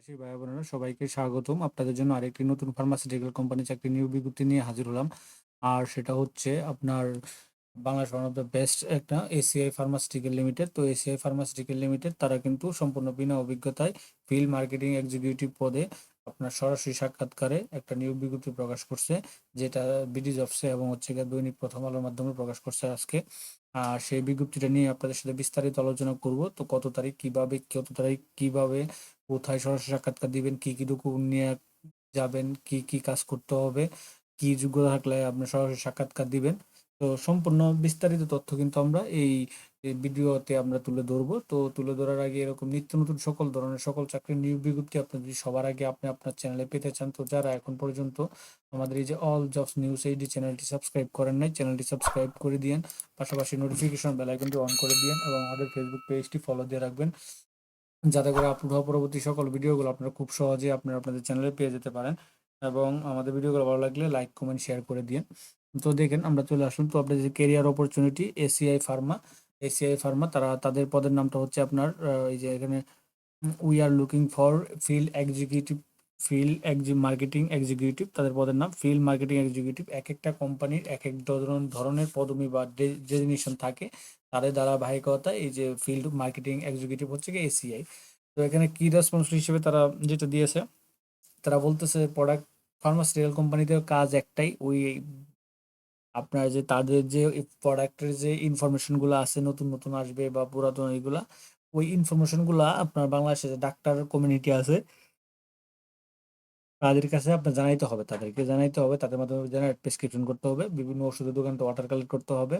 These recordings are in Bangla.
চাষী ভাই বোনেরা সবাইকে স্বাগতম। আপনাদের জন্য আরেকটি নতুন ফার্মাসিউটিক্যাল কোম্পানি চাকরি নিয়োগ বিজ্ঞপ্তি নিয়ে হাজির হলাম। আর সেটা হচ্ছে আপনার Bangladesh one of the best একটা এসিআই ফার্মাসিউটিক্যাল লিমিটেড তো এসিআই ফার্মাসিউটিক্যাল লিমিটেড তারা কিন্তু সম্পূর্ণ বিনা অভিজ্ঞতায় ফিল্ড মার্কেটিং এক্সিকিউটিভ পদে আপনার সরাসরি সাক্ষাৎকারে একটা নিয়োগ বিজ্ঞপ্তি প্রকাশ করছে, যেটা বিডি জবসে এবং হচ্ছে গিয়ে দৈনিক প্রথম আলোর মাধ্যমে প্রকাশ করছে আজকে। আর সেই বিজ্ঞপ্তিটা নিয়ে আপনাদের সাথে বিস্তারিত আলোচনা করব, তো কত তারিখ, কীভাবে, কত তারিখ, কীভাবে, কোথায় সরাসরি সাক্ষাৎকার দিবেন, কি কি ডকুমেন্ট নিয়ে যাবেন, কি কি কাজ করতে হবে, কি যোগ্যতা থাকলে আপনি সরাসরি সাক্ষাৎকার দিবেন তো সম্পূর্ণ বিস্তারিত তথ্য কিন্তু আমরা এই ভিডিওতে আমরা তুলে ধরবো। তো তুলে ধরার আগে এরকম নিত্য নতুন সকল ধরনের সকল চাকরির নিয়োগ বিজ্ঞপ্তি আপনি যদি সবার আগে আপনি আপনার চ্যানেলে পেতে চান, তো যারা এখন পর্যন্ত আমাদের এই যে অল জবস নিউজ এইডি চ্যানেলটি সাবস্ক্রাইব করেন নাই, চ্যানেলটি সাবস্ক্রাইব করে দিয়েন, পাশাপাশি নোটিফিকেশন বেল আইকনটি অন করে দিয়েন এবং আমাদের ফেসবুক পেজটি ফলো দিয়ে রাখবেন। যাতে করে আপলোড হওয়া পরবর্তী সকল ভিডিওগুলো আপনারা খুব সহজে আপনারা আপনাদের চ্যানেলে পেয়ে যেতে পারেন এবং আমাদের ভিডিওগুলো ভালো লাগলে লাইক কমেন্ট শেয়ার করে দিন তো দেখেন, আমরা চলে আসুন। তো আপনাদের যে career opportunity ACI pharma ACI pharma তারা, তাদের পদের নামটা হচ্ছে আপনার এই যে এখানে, we are looking for field executive, field exe, marketing executive, তাদের পদের নাম, ফিল্ড মার্কেটিং এক্সিকিউটিভ এক একটা কোম্পানির এক এক ধরন, ধরনের পদবি বা ডেজিনেশন থাকে তাদের দ্বারা ধারাবাহিকতা এই যে ফিল্ড মার্কেটিং এক্সিকিউটিভ হচ্ছে কি এসিআই তো এখানে কি রেসপন্সিবল হিসেবে তারা যেটা দিয়েছে? তারা বলতেছে প্রোডাক্ট ফার্মাসিউটিক্যাল কোম্পানিতে কাজ একটাই, ওই আপনার যে তাদের যে প্রোডাক্টের যে ইনফরমেশনগুলো আছে, নতুন নতুন আসবে বা পুরাতন এগুলা ওই ইনফরমেশনগুলা আপনার বাংলাদেশে যে ডাক্তার কমিউনিটি আছে, তাদের কাছে আপনার জানাইতে হবে, তাদেরকে জানাইতে হবে, তাদের মাধ্যমে জেনারেট প্রেসক্রিপশন করতে হবে, বিভিন্ন ওষুধের দোকান তো ওয়াটার কালেক্ট করতে হবে,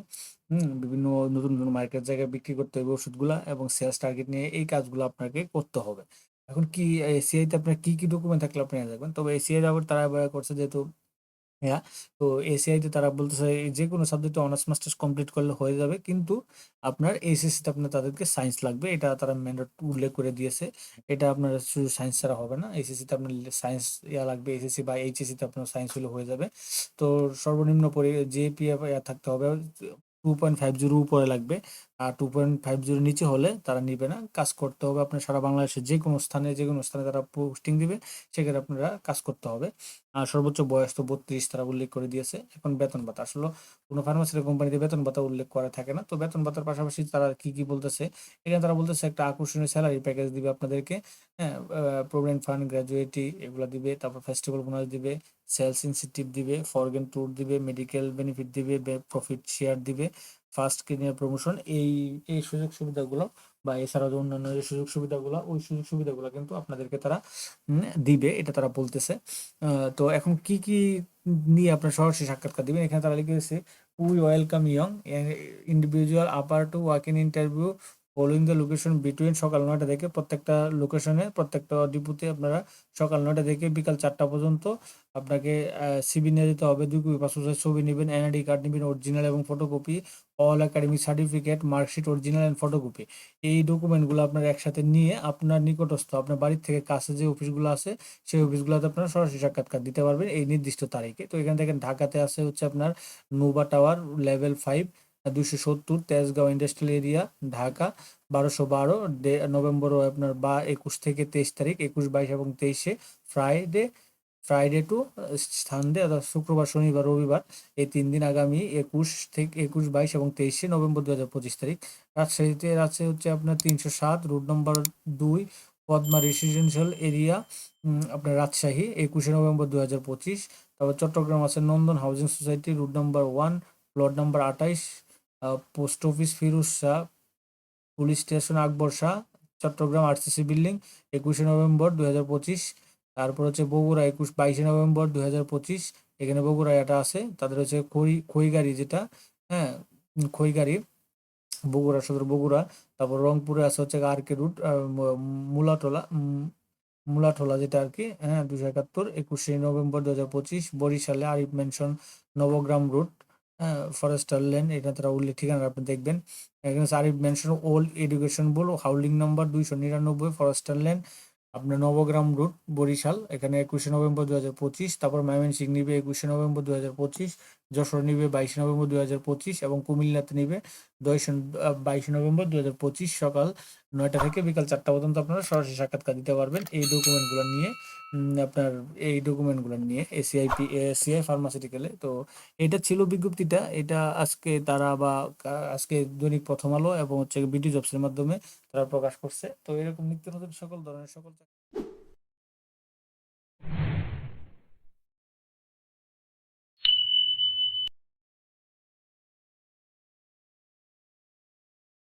হুম, বিভিন্ন নতুন নতুন মার্কেট জায়গায় বিক্রি করতে হবে ওষুধগুলা এবং সেলস টার্গেট নিয়ে এই কাজগুলো আপনাকে করতে হবে। এখন কি এসিআই তে আপনার কি কি ডকুমেন্ট থাকলে আপনি দেখবেন তবে এসিআই তারা করছে যেহেতু হ্যাঁ? তো এসিআইতে তারা বলতেছে যে কোনো সাবজেক্টে অনার্স মাস্টার্স কমপ্লিট করলে হয়ে যাবে, কিন্তু আপনার এইচএসসিতে আপনার তাদেরকে সায়েন্স লাগবে। এটা তারা ম্যান্ডেট উল্লেখ করে দিয়েছে। এটা আপনার শুধু সায়েন্স ছাড়া হবে না এইচএসসিতে আপনার সায়েন্স ইয়া লাগবে এসএসসি বা এইচএসসিতে আপনার সায়েন্স হলে হয়ে যাবে। তো সর্বনিম্ন পরি ইয়া থাকতে হবে টু পয়েন্ট ফাইভ জিরো উপরে লাগবে। আর টু পয়েন্ট ফাইভ জিরো নিচে হলে তারা নিবে না। কাজ করতে হবে আপনার সারা বাংলাদেশের যে কোনো স্থানে যে কোনো স্থানে তারা পোস্টিং দিবে, সেখানে আপনারা কাজ করতে হবে। সর্বোচ্চ বয়স তো বত্রিশ তারা উল্লেখ করে দিয়েছে। এখন বেতন ভাতা। আসলে কোনো ফার্মাসিউটিক্যাল কোম্পানিতে বেতন ভাতা উল্লেখ করা থাকে না। তো বেতন ভাতার পাশাপাশি তারা কি কি বলতেছে? এখানে তারা বলতেছে একটা আকর্ষণীয় স্যালারি প্যাকেজ দিবে আপনাদেরকে। হ্যাঁ প্রভিডেন্ট ফান্ড গ্র্যাজুয়েটি এগুলো দিবে। তারপর ফেস্টিভ্যাল বোনাস দিবে সেলস ইনসেন্টিভ দিবে ফরগেন ট্যুর দিবে মেডিকেল বেনিফিট দিবে প্রফিট শেয়ার দিবে ফার্স্ট কেরিয়ার প্রমোশন এই এই সুযোগ সুবিধাগুলো বা এছাড়াও যে অন্যান্য যে সুযোগ সুবিধাগুলো, ওই সুযোগ সুবিধাগুলো কিন্তু আপনাদেরকে তারা দিবে, এটা তারা বলতেছে। তো এখন কি কি নিয়ে আপনার সরাসরি সাক্ষাৎকার দিবেন? এখানে তারা লিখেছে we welcome young individual upper to walk in interview following the location between সকাল নয়টা থেকে প্রত্যেকটা লোকেশনে প্রত্যেকটা ডিপুতে আপনারা সকাল নয়টা থেকে বিকাল চারটা পর্যন্ত আপনাকে সিবি নিয়ে যেতে হবে, দুই কপি পাসপোর্ট ছবি নেবেন এনআইডি কার্ড নেবেন অরিজিনাল এবং photocopy all academic certificate marksheet original and photocopy এই ডকুমেন্টগুলো আপনার একসাথে নিয়ে আপনার নিকটস্থ, আপনার বাড়ির থেকে কাছে যে অফিসগুলো আছে, সেই অফিসগুলোতে আপনারা সরাসরি সাক্ষাৎকার দিতে পারবেন এই নির্দিষ্ট তারিখে। তো এখানে দেখেন ঢাকাতে আছে হচ্ছে আপনার নোভা টাওয়ার লেভেল ফাইভ দুশো সত্তর, তেজগাঁও ইন্ডাস্ট্রিয়াল এরিয়া, ঢাকা, বারোশো বারো নভেম্বর আপনার বা একুশ থেকে তেইশ তারিখ, একুশ, বাইশ এবং তেইশে ফ্রাইডে ফ্রাইডে টু সানডে অর্থাৎ শুক্রবার, শনিবার, রবিবার, এই তিন দিন আগামী একুশ থেকে, একুশ, বাইশ এবং তেইশে নভেম্বর দু হাজার পঁচিশ তারিখ। রাজশাহীতে আছে হচ্ছে আপনার তিনশো সাত, রুট নম্বর দুই, পদ্মা রেসিডেন্সিয়াল এরিয়া আপনার রাজশাহী, একুশে নভেম্বর দু হাজার পঁচিশ। তারপর চট্টগ্রাম আছে Nandan housing society, route number one plot number আঠাইশ post office Firoz Shah, police station Akbar Shah, Chattogram RCC building, একুশে নভেম্বর দুই হাজার পঁচিশ। তারপর হচ্ছে বগুড়া, একুশ বাইশে নভেম্বর দুই হাজার পঁচিশ। এখানে বগুড়া এটা আছে। তাদের হচ্ছে খই খইগাড়ি যেটা হ্যাঁ খইগাড়ি, বগুড়া সদর বগুড়া। তারপর রংপুরে আছে হচ্ছে আর কে রুট মুলাটোলা মুলাটোলা যেটা আর কি হ্যাঁ দুশো একাত্তর, একুশে নভেম্বর দু হাজার পঁচিশ। বরিশালে Arif mansion Nabagram route. Forester lane এটা তারা উল্লেখ ঠিকানা আপনি দেখবেন। এখানে Arif mansion old education board holding number দুইশো নিরানব্বই ফরেস্টার লেন আপনার নবগ্রাম রুট বরিশাল, এখানে একুশে নভেম্বর দু হাজার পঁচিশ, তারপর ময়মনসিংহ নিবে একুশে নভেম্বর দু হাজার পঁচিশ, যশোর নিবে বাইশে নভেম্বর দু হাজার পঁচিশ, এবং কুমিল্লাতে নিবে দশ বাইশে নভেম্বর দু হাজার পঁচিশ সকাল নয়টা থেকে বিকাল চারটা পর্যন্ত আপনারা সরাসরি সাক্ষাৎকার দিতে পারবেন। এই ডকুমেন্টগুলো নিয়ে আপনার এই ডকুমেন্টগুলো নিয়ে এসিআইপি এসিআই ফার্মাসিউটিক্যালে তো এটা ছিল বিজ্ঞপ্তিটা। এটা আজকে তারা বা আজকে দৈনিক প্রথম আলো এবং হচ্ছে বিডি জবসের মাধ্যমে তারা প্রকাশ করছে। তো এরকম নিত্য নতুন সকল ধরনের সকল